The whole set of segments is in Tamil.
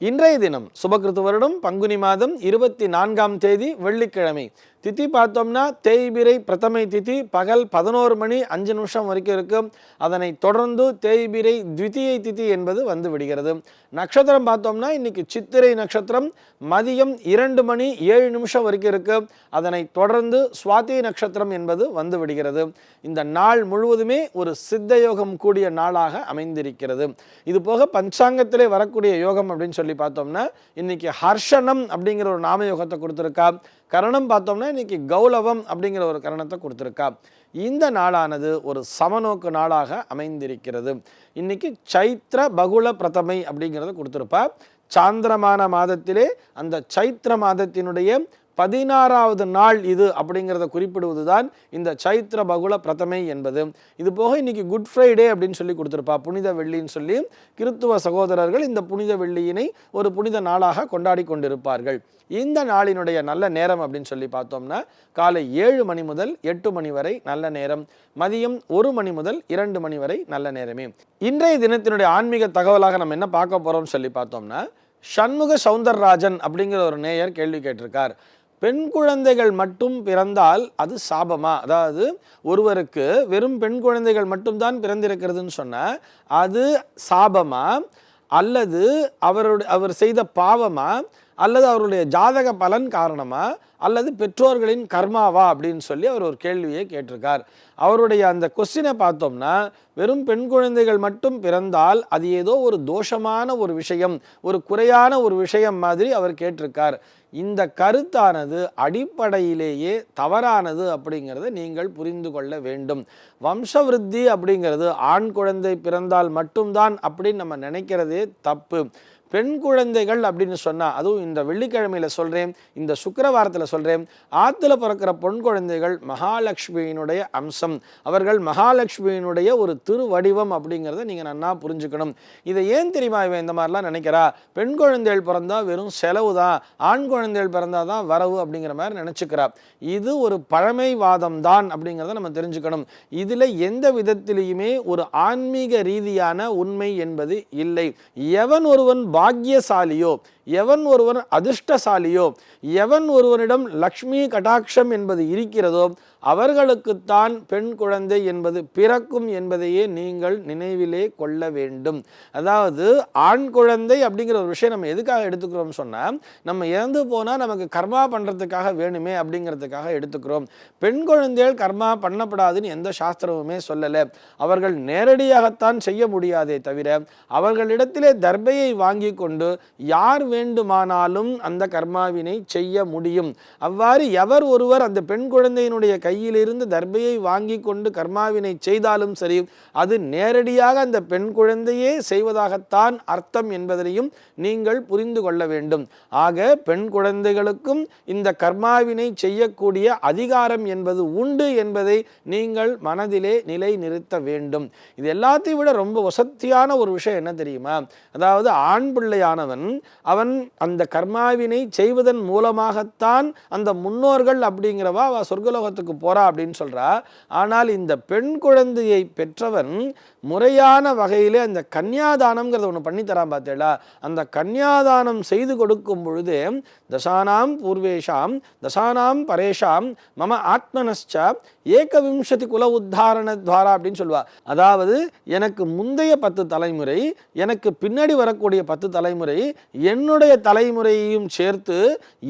இன்றைய தினம் சுபகிருத்து வருடம் பங்குனி மாதம் இருபத்தி நான்காம் தேதி வெள்ளிக்கிழமை. திதி பார்த்தோம்னா தேய்பிரை பிரதமை திதி பகல் பதினோரு மணி அஞ்சு நிமிஷம் வரைக்கும் இருக்கும். அதனை தொடர்ந்து தேய்பிரை த்விதியை திதி என்பது வந்து விடுகிறது. நட்சத்திரம் பார்த்தோம்னா இன்னைக்கு சித்திரை நட்சத்திரம் மதியம் இரண்டு மணி ஏழு நிமிஷம் வரைக்கும் இருக்கு அதனை தொடர்ந்து சுவாதி நட்சத்திரம் என்பது வந்து விடுகிறது. இந்த நாள் முழுவதுமே ஒரு சித்த யோகம் கூடிய நாளாக அமைந்திருக்கிறது. இது போக பஞ்சாங்கத்திலே வரக்கூடிய யோகம் அப்படின்னு சொல்லி பார்த்தோம்னா இன்னைக்கு ஹர்ஷனம் அப்படிங்கிற ஒரு நாம யோகத்தை கொடுத்துருக்கா. கரணம் பார்த்தோம்னா இன்னைக்கு கௌலவம் அப்படிங்கிற ஒரு கரணத்தை கொடுத்துருக்கா. இந்த நாளானது ஒரு சமநோக்கு நாளாக அமைந்திருக்கிறது. இன்னைக்கு சைத்ர பகுல பிரதமை அப்படிங்கிறத கொடுத்துருப்பா. சாந்திரமான மாதத்திலே அந்த சைத்திர மாதத்தினுடைய பதினாறாவது நாள் இது அப்படிங்கிறத குறிப்பிடுவது தான் இந்த சைத்திர பகுல பிரதமை என்பது. இது போக இன்னைக்கு குட் ஃப்ரைடே அப்படின்னு சொல்லி கொடுத்துருப்பா. புனித வெள்ளின்னு சொல்லி கிறித்துவ சகோதரர்கள் இந்த புனித வெள்ளியினை ஒரு புனித நாளாக கொண்டாடி கொண்டிருப்பார்கள். இந்த நாளினுடைய நல்ல நேரம் அப்படின்னு சொல்லி பார்த்தோம்னா காலை ஏழு மணி முதல் எட்டு மணி வரை நல்ல நேரம். மதியம் ஒரு மணி முதல் இரண்டு மணி வரை நல்ல நேரமே. இன்றைய தினத்தினுடைய ஆன்மீக தகவலாக நம்ம என்ன பார்க்க போகிறோம்னு சொல்லி பார்த்தோம்னா சண்முக சவுந்தரராஜன் அப்படிங்கிற ஒரு நேயர் கேள்வி கேட்டிருக்கார். பெண் குழந்தைகள் மட்டும் பிறந்தால் அது சாபமா? அதாவது ஒருவருக்கு வெறும் பெண் குழந்தைகள் மட்டும்தான் பிறந்திருக்கிறதுன்னு சொன்னால் அது சாபமா? அல்லது அவருடைய அவர் செய்த பாவமா? அல்லது அவருடைய ஜாதக பலன் காரணமா? அல்லது பெற்றோர்களின் கர்மாவா? அப்படின்னு சொல்லி அவர் ஒரு கேள்வியை கேட்டிருக்கார். அவருடைய அந்த கொஸ்டினை பார்த்தோம்னா வெறும் பெண் குழந்தைகள் மட்டும் பிறந்தால் அது ஏதோ ஒரு தோஷமான ஒரு விஷயம் ஒரு குறையான ஒரு விஷயம் மாதிரி அவர் கேட்டிருக்கார். இந்த கருத்தானது அடிப்படையிலேயே தவறானது அப்படிங்கிறத நீங்கள் புரிந்து கொள்ள வேண்டும். வம்சவிருத்தி அப்படிங்கிறது ஆண் குழந்தை பிறந்தால் மட்டும்தான் அப்படின்னு நம்ம நினைக்கிறதே தப்பு. பெண் குழந்தைகள் அப்படின்னு சொன்னால் அதுவும் இந்த வெள்ளிக்கிழமையில் சொல்கிறேன் இந்த சுக்கரவாரத்தில் சொல்கிறேன் ஆற்றுல பிறக்கிற பொன் குழந்தைகள் மகாலட்சுமியினுடைய அம்சம். அவர்கள் மகாலட்சுமியினுடைய ஒரு திருவடிவம் அப்படிங்கிறத நீங்கள் நன்னா புரிஞ்சுக்கணும். இதை ஏன் தெரியுமா இவன் இந்த மாதிரிலாம் நினைக்கிறா? பெண் குழந்தைகள் பிறந்தா வெறும் செலவு தான் ஆண் குழந்தைகள் பிறந்தால் தான் வரவு அப்படிங்கிற மாதிரி நினச்சிக்கிறா. இது ஒரு பழமைவாதம் தான் அப்படிங்கிறத நம்ம தெரிஞ்சுக்கணும். இதில் எந்த விதத்திலையுமே ஒரு ஆன்மீக ரீதியான உண்மை என்பது இல்லை. எவன் ஒருவன் பாக்கியசாலியோ எவன் ஒருவன் அதிர்ஷ்டசாலியோ எவன் ஒருவனிடம் லக்ஷ்மி கடாட்சம் என்பது இருக்கிறதோ அவர்களுக்குத்தான் பெண் குழந்தை என்பது பிறக்கும் என்பதையே நீங்கள் நினைவிலே கொள்ள வேண்டும். அதாவது ஆண் குழந்தை அப்படிங்கிற ஒரு விஷயம் நம்ம எதுக்காக எடுத்துக்கிறோம் சொன்னால் நம்ம இறந்து போனால் நமக்கு கர்மா பண்ணுறதுக்காக வேணுமே அப்படிங்கிறதுக்காக எடுத்துக்கிறோம். பெண் குழந்தைகள் கர்மா பண்ணப்படாதுன்னு எந்த சாஸ்திரமுமே சொல்லலை. அவர்கள் நேரடியாகத்தான் செய்ய முடியாதே தவிர அவர்களிடத்திலே தர்பையை வாங்கி கொண்டு யார் வேண்டுமானாலும் அந்த கர்மாவினை செய்ய முடியும். அவ்வாறு எவர் ஒருவர் அந்த பெண் குழந்தையினுடைய கையிலிருந்து தர்பையை வாங்கி கொண்டு கர்மாவினை செய்தாலும் சரி அது நேரடியாக அந்த பெண் குழந்தையே செய்வதாகத்தான் அர்த்தம் என்பதனையும் நீங்கள் புரிந்து கொள்ள வேண்டும். ஆக பெண் குழந்தைகளுக்கும் இந்த கர்மாவினை செய்யக்கூடிய அதிகாரம் என்பது உண்டு என்பதை நீங்கள் மனதிலே நிலை நிறுத்த வேண்டும். இது எல்லாத்தையும் விட ரொம்ப வசத்தியான ஒரு விஷயம் என்ன தெரியுமா? அதாவது ஆண் பிள்ளையானவன் அவன் அந்த கர்மாவினை செய்வதன் மூலமாகத்தான் அந்த முன்னோர்கள் அப்படிங்கிறவா அவ சொர்க்கலோகத்துக்கு போறா அப்படின்னு சொல்றா. ஆனால் இந்த பெண் குழந்தையை பெற்றவன் முறையான வகையிலே அந்த கன்னியாதானம்ங்கிறத ஒன்று பண்ணித்தரான் பார்த்தேடா அந்த கன்னியாதானம் செய்து கொடுக்கும் பொழுது தசானாம் பூர்வேஷாம் தசானாம் பரேஷாம் மம ஆத்மனஸ்ச ஏகவிம்சதி குல உத்தாரண துவாரா அப்படின்னு சொல்லுவா. அதாவது எனக்கு முந்தைய பத்து தலைமுறை எனக்கு பின்னாடி வரக்கூடிய பத்து தலைமுறை என்னுடைய தலைமுறையையும் சேர்த்து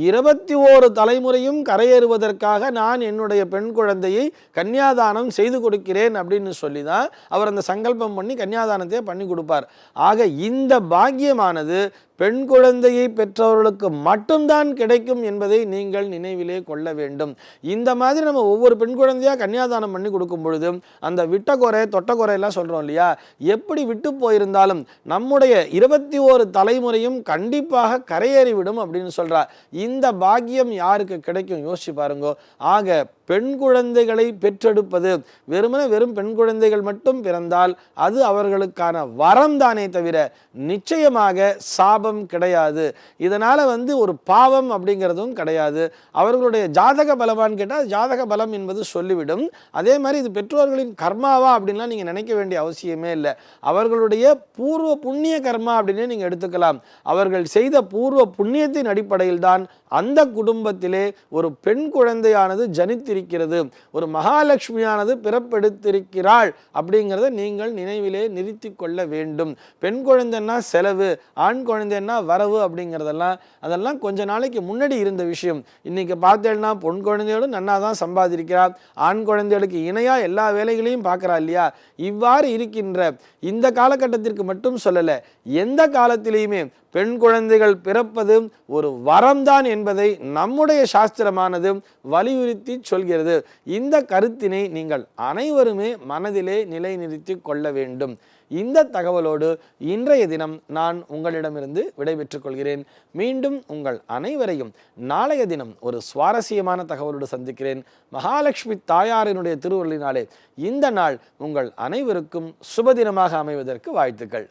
இருபத்தி ஓரு தலைமுறையும் கரையேறுவதற்காக நான் என்னுடைய பெண் குழந்தையை கன்னியாதானம் செய்து கொடுக்கிறேன் அப்படின்னு சொல்லி தான் அவர் அந்த சங்கல்பம் பண்ணி கன்னியாதானத்தை பண்ணி கொடுப்பார். ஆக இந்த பாக்கியமானது பெண் குழந்தையை பெற்றவர்களுக்கு மட்டும்தான் கிடைக்கும் என்பதை நீங்கள் நினைவிலே கொள்ள வேண்டும். இந்த மாதிரி நம்ம ஒவ்வொரு பெண் குழந்தையாக கன்னியாதானம் பண்ணி கொடுக்கும் பொழுது அந்த விட்டக்குறை தொட்டக்குறையெல்லாம் சொல்கிறோம் இல்லையா? எப்படி விட்டு போயிருந்தாலும் நம்முடைய இருபத்தி ஓரு தலைமுறையும் கண்டிப்பாக கரையேறிவிடும் அப்படின்னு சொல்கிறார் இந்த பாக்கியம் யாருக்கு கிடைக்கும்? யோசிச்சு பாருங்க. ஆக பெண் குழந்தைகளை பெற்றெடுப்பது. வெறுமனே வெறும் பெண் குழந்தைகள் மட்டும் பிறந்தால் அது அவர்களுக்கான வரம் தானே தவிர நிச்சயமாக சாபம் கிடையாது. இதனால் வந்து ஒரு பாவம் அப்படிங்கிறதும் கிடையாது. அவர்களுடைய ஜாதக பலமான்னு கேட்டால் ஜாதக பலம் என்பது சொல்லிவிடும். அதே மாதிரி இது பெற்றோர்களின் கர்மாவா அப்படின்லாம் நீங்கள் நினைக்க வேண்டிய அவசியமே இல்லை. அவர்களுடைய பூர்வ புண்ணிய கர்மா அப்படின்னு நீங்கள் எடுத்துக்கலாம். அவர்கள் செய்த பூர்வ புண்ணியத்தின் அடிப்படையில் தான் அந்த குடும்பத்திலே ஒரு பெண் குழந்தையானது ஜனித்திருக்கிறது ஒரு மகாலட்சுமியானது பிறப்பெடுத்திருக்கிறாள் அப்படிங்கிறத நீங்கள் நினைவிலே நிறுத்தி கொள்ள வேண்டும். பெண் குழந்தைன்னா செலவு ஆண் குழந்தைன்னா வரவு அப்படிங்கிறதெல்லாம் அதெல்லாம் கொஞ்ச நாளைக்கு முன்னாடி இருந்த விஷயம். இன்னைக்கு பார்த்தேன்னா பொன் குழந்தையோடு நன்னா தான் சம்பாதிக்கிறார் ஆண் குழந்தைகளுக்கு இணையா எல்லா வேலைகளையும் பார்க்கறா இல்லையா? இவ்வாறு இருக்கின்ற இந்த காலகட்டத்திற்கு மட்டும் சொல்லலை எந்த காலத்திலையுமே பெண் குழந்தைகள் பிறப்பது ஒரு வரம்தான் என்பதை நம்முடைய சாஸ்திரமானது வலியுறுத்தி சொல்கிறது. இந்த கருத்தினை நீங்கள் அனைவருமே மனதிலே நிலைநிறுத்தி கொள்ள வேண்டும். இந்த தகவலோடு இன்றைய தினம் நான் உங்களிடமிருந்து விடைபெற்றுக் கொள்கிறேன். மீண்டும் உங்கள் அனைவரையும் நாளைய தினம் ஒரு சுவாரஸ்யமான தகவலோடு சந்திக்கிறேன். மகாலட்சுமி தாயாரினுடைய திருவள்ளினாலே இந்த நாள் உங்கள் அனைவருக்கும் சுபதினமாக அமைவதற்கு வாழ்த்துக்கள்.